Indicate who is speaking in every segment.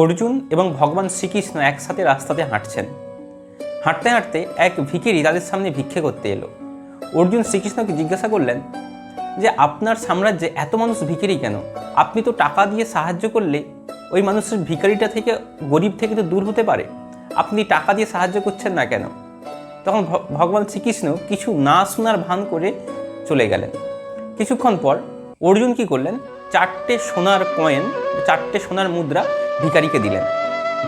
Speaker 1: অর্জুন এবং ভগবান শ্রীকৃষ্ণ একসাথে রাস্তাতে হাঁটছেন। হাঁটতে হাঁটতে এক ভিখিরি তাদের সামনে ভিক্ষে করতে এলো। অর্জুন শ্রীকৃষ্ণকে জিজ্ঞাসা করলেন যে, আপনার সাম্রাজ্যে এত মানুষ ভিখিরি কেন? আপনি তো টাকা দিয়ে সাহায্য করলে ওই মানুষের ভিখারিটা থেকে, গরিব থেকে তো দূর হতে পারে। আপনি টাকা দিয়ে সাহায্য করছেন না কেন? তখন ভগবান শ্রীকৃষ্ণ কিছু না শোনার ভান করে চলে গেলেন। কিছুক্ষণ পর অর্জুন কি করলেন? চারটে সোনার কয়েন, চারটে সোনার মুদ্রা ভিখারিকে দিলেন।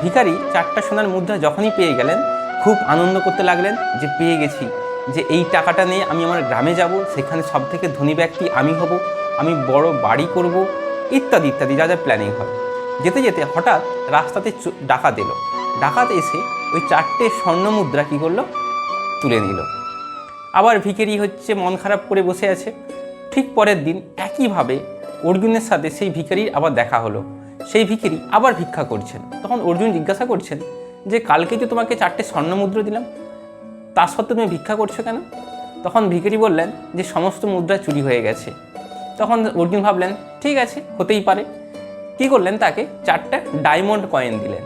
Speaker 1: ভিখারি চারটা সোনার মুদ্রা যখনই পেয়ে গেলেন, খুব আনন্দ করতে লাগলেন যে, পেয়ে গেছি। যে, এই টাকাটা নিয়ে আমি আমার গ্রামে যাব, সেখানে সব থেকে ধনী ব্যক্তি আমি হব, আমি বড় বাড়ি করব, ইত্যাদি ইত্যাদি, যা যা প্ল্যানিং হয়। যেতে যেতে হঠাৎ রাস্তাতে ডাকাত এলো। ডাকাত এসে ওই চারটে স্বর্ণ মুদ্রা কী করল? তুলে নিল। আবার ভিখারি হচ্ছে মন খারাপ করে বসে আছে। ঠিক পরের দিন একইভাবে অর্জুনের সাথে সেই ভিখারির আবার দেখা হলো। সেই ভিখারি আবার ভিক্ষা করছেন। তখন অর্জুন জিজ্ঞাসা করছেন যে, কালকে যে তোমাকে চারটে স্বর্ণ মুদ্রা দিলাম, তা সত্ত্বেও তুমি ভিক্ষা করছ কেন? তখন ভিখারি বললেন যে, সমস্ত মুদ্রা চুরি হয়ে গেছে। তখন অর্জুন ভাবলেন, ঠিক আছে, হতেই পারে। কী করলেন তাকে? চারটা ডায়মন্ড কয়েন দিলেন।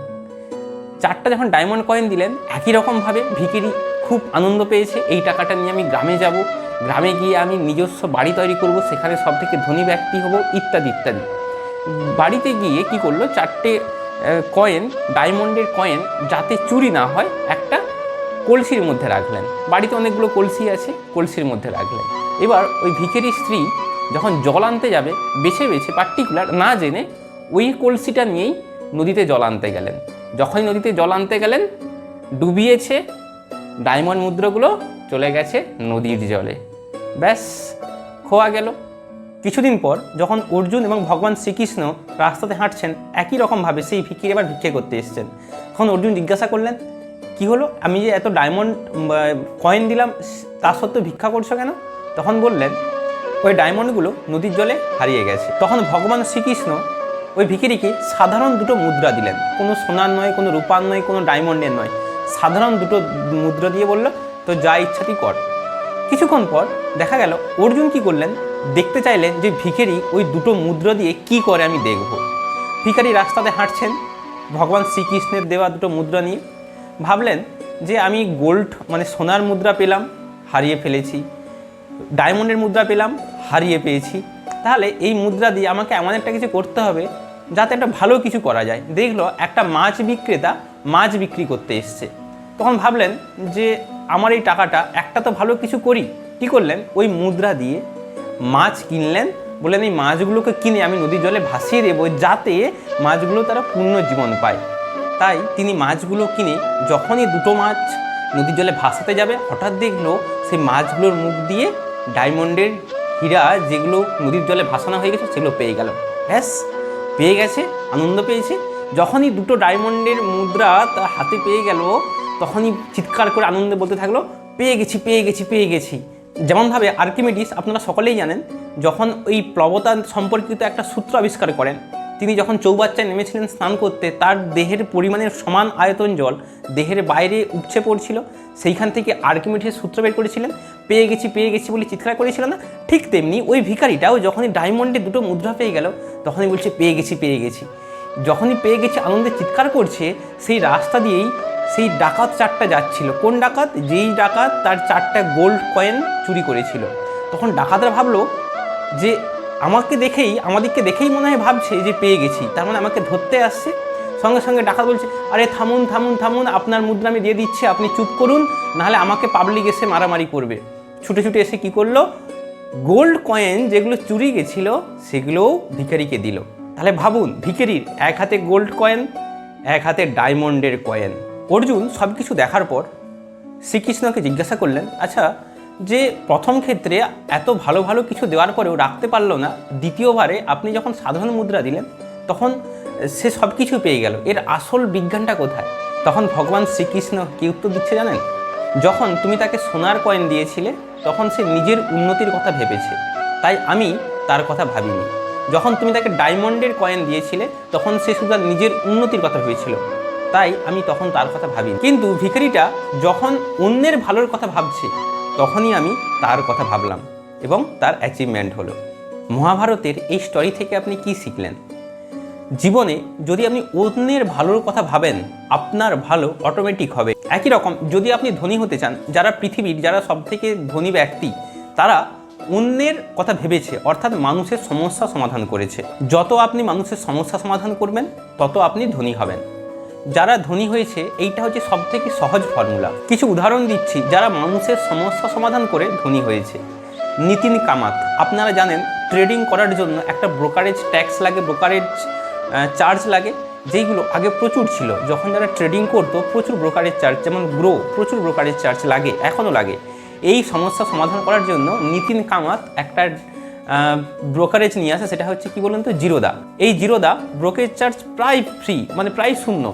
Speaker 1: চারটা যখন ডায়মন্ড কয়েন দিলেন, একই রকমভাবে ভিকিরি খুব আনন্দ পেয়েছে, এই টাকাটা নিয়ে আমি গ্রামে যাব, গ্রামে গিয়ে আমি নিজস্ব বাড়ি তৈরি করব, সেখানে সব থেকে ধনী ব্যক্তি হব, ইত্যাদি ইত্যাদি। বাড়িতে গিয়ে কি করল? চারটে কয়েন ডায়মন্ডের কয়েন যাতে চুরি না হয়, একটা কলসির মধ্যে রাখলেন। বাড়িতে অনেকগুলো কলসি আছে, কলসির মধ্যে রাখলেন। এবার ওই ভিখারি স্ত্রী যখন জল আনতে যাবে, বেছে বেছে পার্টিকুলার না জেনে ওই কলসিটা নিয়েই নদীতে জল আনতে গেলেন। যখনই নদীতে জল আনতে গেলেন, ডুবিয়েছে ডায়মন্ড মুদ্রাগুলো, চলে গেছে নদীর জলে। ব্যাস, খোয়া গেল। কিছুদিন পর যখন অর্জুন এবং ভগবান শ্রীকৃষ্ণ রাস্তাতে হাঁটছেন, একই রকমভাবে সেই ভিক্ষির এবার ভিক্ষে করতে এসেছেন। তখন অর্জুন জিজ্ঞাসা করলেন, কি হলো? আমি যে এত ডায়মন্ড কয়েন দিলাম, তা সত্ত্বেও ভিক্ষা করছ কেন? তখন বললেন, ওই ডায়মন্ডগুলো নদীর জলে হারিয়ে গেছে। তখন ভগবান শ্রীকৃষ্ণ ওই ভিখিরিকে সাধারণ দুটো মুদ্রা দিলেন। কোনো সোনার নয়, কোনো রূপার নয়, কোনো ডায়মন্ডের নয়। সাধারণ দুটো মুদ্রা দিয়ে বলল তো যা ইচ্ছা তুই কর। কিছুক্ষণ পর দেখা গেল, অর্জুন কি করলেন? দেখতে চাইলেন যে ভিখারি ওই দুটো মুদ্রা দিয়ে কি করে আমি দেখব? ভিখারি রাস্তাতে হাঁটছেন, ভগবান শ্রীকৃষ্ণের দেওয়া দুটো মুদ্রা নিয়ে। ভাবলেন যে আমি গোল্ড মানে সোনার মুদ্রা পেলাম, হারিয়ে ফেলেছি। ডায়মন্ডের মুদ্রা পেলাম, হারিয়ে পেয়েছি। তাহলে এই মুদ্রা দিয়ে আমাকে এমন একটা কিছু করতে হবে যাতে একটা ভালো কিছু করা যায়। দেখল একটা মাছ বিক্রেতা মাছ বিক্রি করতে এসছে। তখন ভাবলেন যে আমার এই টাকাটা একটা তো ভালো কিছু করি। কী করলেন? ওই মুদ্রা দিয়ে মাছ কিনলেন, বললেন, এই মাছগুলোকে কিনে আমি নদীর জলে ভাসিয়ে দেবো যাতে মাছগুলো তারা পূর্ণ জীবন পায়। তাই তিনি মাছগুলো কিনে যখনই দুটো মাছ নদীর জলে ভাসাতে যাবে, হঠাৎ দেখল সেই মাছগুলোর মুখ দিয়ে ডায়মন্ডের হীরা যেগুলো নদীর জলে ভাসানো হয়ে গেছে, সেগুলো পেয়ে গেল। ব্যাস, পেয়ে গেছে, আনন্দ পেয়েছে। যখনই দুটো ডায়মন্ডের মুদ্রা তার হাতে পেয়ে গেল, তখনই চিৎকার করে আনন্দে বলতে থাকল, পেয়ে গেছি পেয়ে গেছি পেয়ে গেছি। যেমনভাবে আর্কিমিডিস আপনারা সকলেই জানেন, যখন ওই প্লবতা সম্পর্কিত একটা সূত্র আবিষ্কার করেন, তিনি যখন চৌবাচ্চায় নেমেছিলেন স্নান করতে, তার দেহের পরিমাণের সমান আয়তন জল দেহের বাইরে উপচে পড়ছিল, সেইখান থেকে আর্কিমিডিস সূত্র বের করেছিলেন, পেয়ে গেছি পেয়ে গেছি বলে চিৎকার করেছিল না, ঠিক তেমনি ওই ভিখারিটাও যখনই ডায়মন্ডে দুটো মুদ্রা পেয়ে গেল, তখনই বলছে, পেয়ে গেছি পেয়ে গেছি। যখনই পেয়ে গেছে, আনন্দে চিৎকার করছে, সেই রাস্তা দিয়েই সেই ডাকাত চারটা যাচ্ছিল। কোন ডাকাত? যেই ডাকাত তার চারটা গোল্ড কয়েন চুরি করেছিল। তখন ডাকাতরা ভাবলো যে, আমাকে দেখেই, আমাদেরকে দেখেই মনে হয় ভাবছে যে পেয়ে গেছি। তার মানে আমাকে ধরতে আসছে। সঙ্গে সঙ্গে ডাকাত বলছে, আরে থামুন থামুন থামুন, আপনার মুদ্রা আমি দিয়ে দিচ্ছি, আপনি চুপ করুন, নাহলে আমাকে পাবলিক এসে মারামারি করবে। ছুটে ছুটে এসে কি করল? গোল্ড কয়েন যেগুলো চুরি গেছিল, সেগুলোও ভিখারিকে দিল। তাহলে ভাবুন, ভিখারির এক হাতে গোল্ড কয়েন এক হাতে ডায়মন্ডের কয়েন অর্জুন সব কিছু দেখার পর শ্রীকৃষ্ণকে জিজ্ঞাসা করলেন আচ্ছা যে প্রথম ক্ষেত্রে এত ভালো ভালো কিছু দেওয়ার পরেও রাখতে পারল না, দ্বিতীয়বারে আপনি যখন সাধারণ মুদ্রা দিলেন, তখন সে সব কিছু পেয়ে গেল। এর আসল বিজ্ঞানটা কোথায়? তখন ভগবান শ্রীকৃষ্ণ কি উত্তর দিচ্ছে জানেন? যখন তুমি তাকে সোনার কয়েন দিয়েছিলে, তখন সে নিজের উন্নতির কথা ভেবেছে। তাই আমি তার কথা ভাবিনি। যখন তুমি তাকে ডায়মন্ডের কয়েন দিয়েছিলে, তখন সে শুধু নিজের উন্নতির কথা ভেবেছিল। তাই আমি তখন তার কথা ভাবি কিন্তু ভিখারিটা যখন অন্যের ভালোর কথা ভাবছে, তখনই আমি তার কথা ভাবলাম এবং তার অ্যাচিভমেন্ট হলো। মহাভারতের এই স্টোরি থেকে আপনি কি শিখলেন? জীবনে যদি আপনি অন্যের ভালোর কথা ভাবেন, আপনার ভালো অটোমেটিক হবে। একই রকম যদি আপনি ধনী হতে চান, যারা পৃথিবীর, যারা সব থেকে ধনী ব্যক্তি, তারা অন্যের কথা ভেবেছে, অর্থাৎ মানুষের সমস্যা সমাধান করেছে। যত আপনি মানুষের সমস্যা সমাধান করবেন, তত আপনি ধনী হবেন। যারা ধনী হয়েছে, এইটা হচ্ছে সব থেকে সহজ ফর্মুলা কিছু উদাহরণ দিচ্ছি, যারা মানুষের সমস্যা সমাধান করে ধনী হয়েছে। নিতিন কামাত, আপনারা জানেন ট্রেডিং করার জন্য একটা ব্রোকারেজ ট্যাক্স লাগে ব্রোকারেজ চার্জ লাগে, যেইগুলো আগে প্রচুর ছিল। যখন যারা ট্রেডিং করতো, প্রচুর ব্রোকারেজ চার্জ যেমন গ্রো প্রচুর ব্রোকারেজ চার্জ লাগে এখনও লাগে। এই সমস্যা সমাধান করার জন্য নিতিন কামাত একটা ব্রোকারেজ নিয়ে আসে, সেটা হচ্ছে কি বলুন তো জিরোদা এই জিরোদা ব্রোকারেজ চার্জ প্রায় ফ্রি মানে প্রায় শূন্য।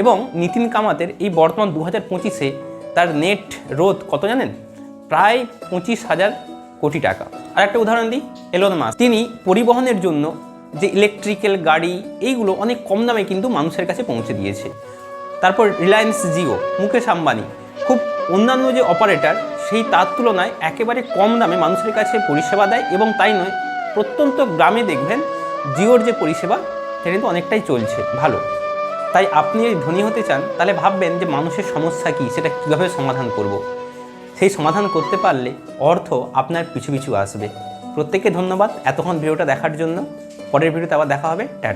Speaker 1: এবং নিতিন কামাতের এই বর্তমান দু হাজার পঁচিশে তার নেট রোধ কত জানেন? প্রায় পঁচিশ হাজার কোটি টাকা। আর একটা উদাহরণ দিই এলন মাস তিনি পরিবহনের জন্য যে ইলেকট্রিক্যাল গাড়ি, এইগুলো অনেক কম দামে কিন্তু মানুষের কাছে পৌঁছে দিয়েছে। তারপর রিলায়েন্স জিও মুকেশ আম্বানি, খুব অন্যান্য যে অপারেটর সেই তার তুলনায় একেবারে কম দামে মানুষের কাছে পরিষেবা দেয় এবং তাই নয়, প্রত্যন্ত গ্রামে দেখবেন জিওর যে পরিষেবা, সেটা কিন্তু অনেকটাই চলছে, ভালো। তাই আপনি যদি ধনী হতে চান, তাহলে ভাববেন যে মানুষের সমস্যা কী, সেটা কীভাবে সমাধান করব। সেই সমাধান করতে পারলে অর্থ আপনার পিছু পিছু আসবে। প্রত্যেককে ধন্যবাদ, এতক্ষণ ভিডিওটা দেখার জন্য। পরের ভিডিওতে আবার দেখা হবে। টাটা।